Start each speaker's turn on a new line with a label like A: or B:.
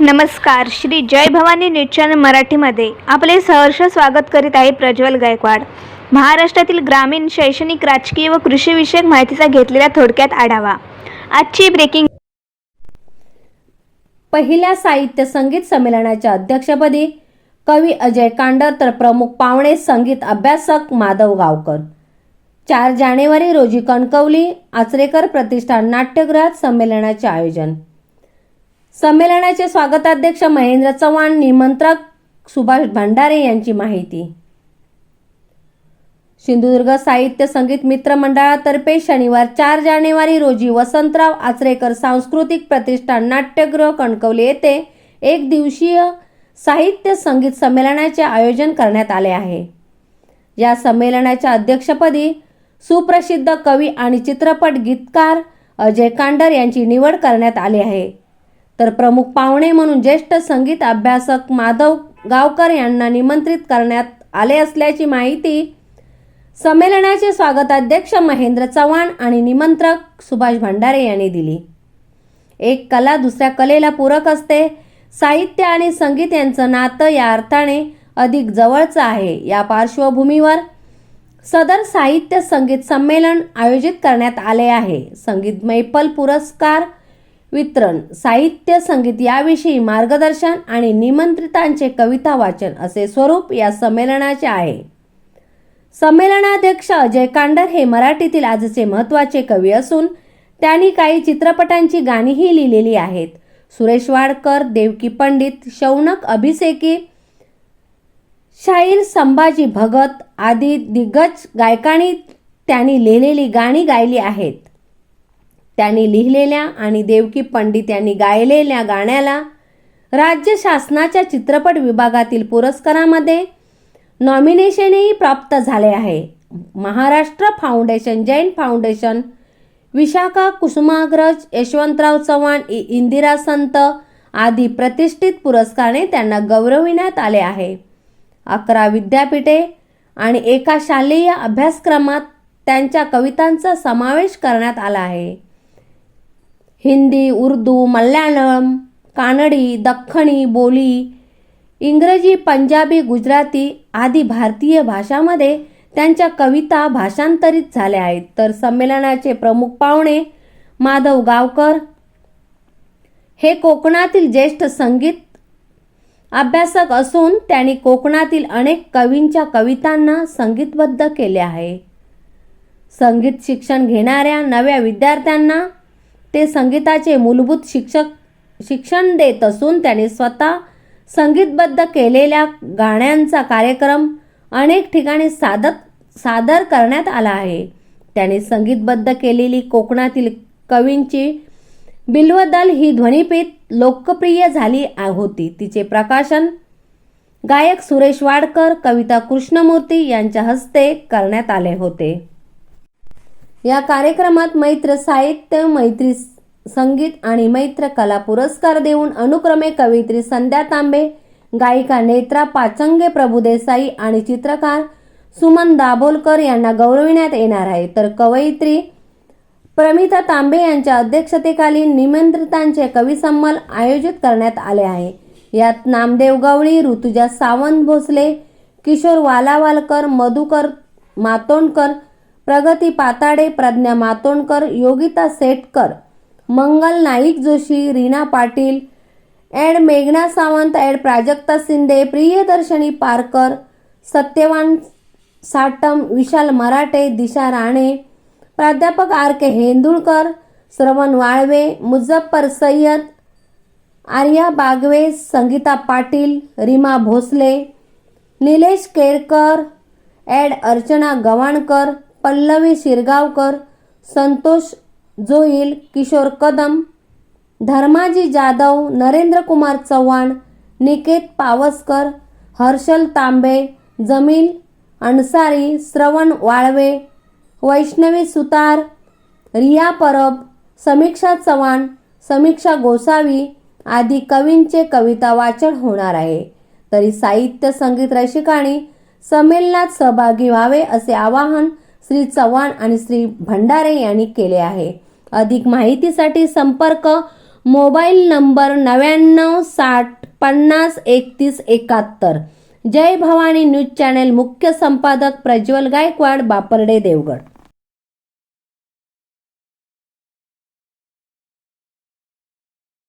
A: नमस्कार Shri Jai Bhavani news channel मराठीमध्ये आपले सहर्ष स्वागत करीत आहे प्रज्वल गायकवाड. महाराष्ट्रातील ग्रामीण शैक्षणिक राजकीय व कृषीविषयक माहितीचा घेतलेला थोडक्यात आढावा. आजची ब्रेकिंग
B: पहिल्या साहित्य संगीत संमेलनाच्या अध्यक्षपदी कवी अजय कांडर तर प्रमुख पाहुणे संगीत अभ्यासक माधव गावकर. चार जानेवारी रोजी कणकवली आचरेकर प्रतिष्ठान नाट्यगृहात संमेलनाचे आयोजन. संमेलनाचे स्वागताध्यक्ष महेंद्र चव्हाण निमंत्रक सुभाष भंडारे यांची माहिती. सिंधुदुर्ग साहित्य संगीत मित्र मंडळातर्फे शनिवार चार जानेवारी रोजी वसंतराव आचरेकर सांस्कृतिक प्रतिष्ठान नाट्यगृह कणकवली येथे एक दिवसीय साहित्य संगीत संमेलनाचे आयोजन करण्यात आले आहे. या संमेलनाच्या अध्यक्षपदी सुप्रसिद्ध कवी आणि चित्रपट गीतकार अजय कांडर यांची निवड करण्यात आली आहे. तर प्रमुख पाहुणे म्हणून ज्येष्ठ संगीत अभ्यासक माधव गावकर यांना निमंत्रित करण्यात आले असल्याची माहिती संमेलनाचे स्वागताध्यक्ष महेंद्र चव्हाण आणि निमंत्रक सुभाष भंडारे यांनी दिली. एक कला दुसऱ्या कलेला पूरक असते. साहित्य आणि संगीत यांचं नातं या अर्थाने अधिक जवळचं आहे. या पार्श्वभूमीवर सदर साहित्य संगीत संमेलन आयोजित करण्यात आले आहे. संगीत मैपल पुरस्कार वितरण साहित्य संगीत याविषयी मार्गदर्शन आणि निमंत्रितांचे कविता वाचन असे स्वरूप या संमेलनाचे आहे. संमेलनाध्यक्ष अजय कांडर हे मराठीतील आजचे महत्त्वाचे कवी असून त्यांनी काही चित्रपटांची गाणीही लिहिलेली आहेत. सुरेश वाडकर देवकी पंडित शौनक अभिषेकी शाहीर संभाजी भगत आदी दिग्गज गायकांनी त्यांनी लिहिलेली गाणी गायली आहेत. त्यांनी लिहिलेल्या आणि देवकी पंडित यांनी गायलेल्या गाण्याला राज्य शासनाच्या चित्रपट विभागातील पुरस्कारामध्ये नॉमिनेशनही प्राप्त झाले आहे. महाराष्ट्र फाउंडेशन जैन फाउंडेशन विशाखा कुसुमाग्रज यशवंतराव चव्हाण इ- इंदिरा संत आदी प्रतिष्ठित पुरस्काराने त्यांना गौरविण्यात आले आहे. अकरा विद्यापीठे आणि एका शालेय अभ्यासक्रमात त्यांच्या कवितांचा समावेश करण्यात आला आहे. हिंदी उर्दू मल्याळम कानडी दख्खणी बोली इंग्रजी पंजाबी गुजराती आदी भारतीय भाषांमध्ये त्यांच्या कविता भाषांतरित झाल्या आहेत तर संमेलनाचे प्रमुख पाहुणे माधव गावकर. हे कोकणातील ज्येष्ठ संगीत अभ्यासक असून त्यांनी कोकणातील अनेक कवींच्या कवितांना संगीतबद्ध केले आहे. संगीत शिक्षण घेणाऱ्या नव्या विद्यार्थ्यांना ते संगीताचे मूलभूत शिक्षक शिक्षण देत असून त्यांनी स्वतः संगीतबद्ध केलेल्या गाण्यांचा कार्यक्रम अनेक ठिकाणी सादत सादर करण्यात आला आहे. त्यांनी संगीतबद्ध केलेली कोकणातील कवींची बिल्वदल ही ध्वनिपीठ लोकप्रिय झाली होती. तिचे प्रकाशन गायक सुरेश वाडकर कविता कृष्णमूर्ती यांच्या हस्ते करण्यात आले होते. या कार्यक्रमात मैत्र साहित्य मैत्री संगीत आणि मैत्र कला पुरस्कार देऊन अनुक्रमे कवयित्री संध्या तांबे गायिका नेत्रा पाचंगे प्रभुदेसाई आणि चित्रकार सुमन दाभोलकर यांना गौरविण्यात येणार आहे. तर कवयित्री प्रमिता तांबे यांच्या अध्यक्षतेखाली निमंत्रितांचे कविसंमल आयोजित करण्यात आले आहे. यात नामदेव गवळी ऋतुजा सावंत भोसले किशोर वालावालकर मधुकर मातोंडकर प्रगती पाताडे प्रज्ञा मातोंडकर योगिता सेटकर मंगल नाईक जोशी रीना पाटील ॲड मेघना सावंत ॲड प्राजक्ता शिंदे प्रियदर्शनी पारकर सत्यवान साटम विशाल मराठे दिशा राणे प्राध्यापक R K Hendulkar Shravan Walve Muzaffar Sayyad Arya Bagwe Sangeeta Patil Reema Bhosale Nilesh Kerkar adv Archana Gawankar Pallavi Shirgaonkar Santosh Joil Kishor Kadam Dharmaji Jadhav Narendra Kumar Chavan Niket Pawaskar Harshal Tambe Jameel Ansari Shravan Walve Vaishnavi सुतार रिया परब समीक्षा चव्हाण समीक्षा गोसावी आदी कवींचे कविता वाचन होणार आहे. तरी साहित्य संगीत रसिकांनी संमेलनात सहभागी व्हावे असे आवाहन श्री चव्हाण आणि श्री भंडारे यांनी केले आहे. अधिक माहितीसाठी संपर्क मोबाईल नंबर नव्याण्णव साठ पन्नास एकतीस एकाहत्तर. जय भवानी न्यूज चॅनेल मुख्य संपादक प्रज्वल गायकवाड बापर्डे देवगड.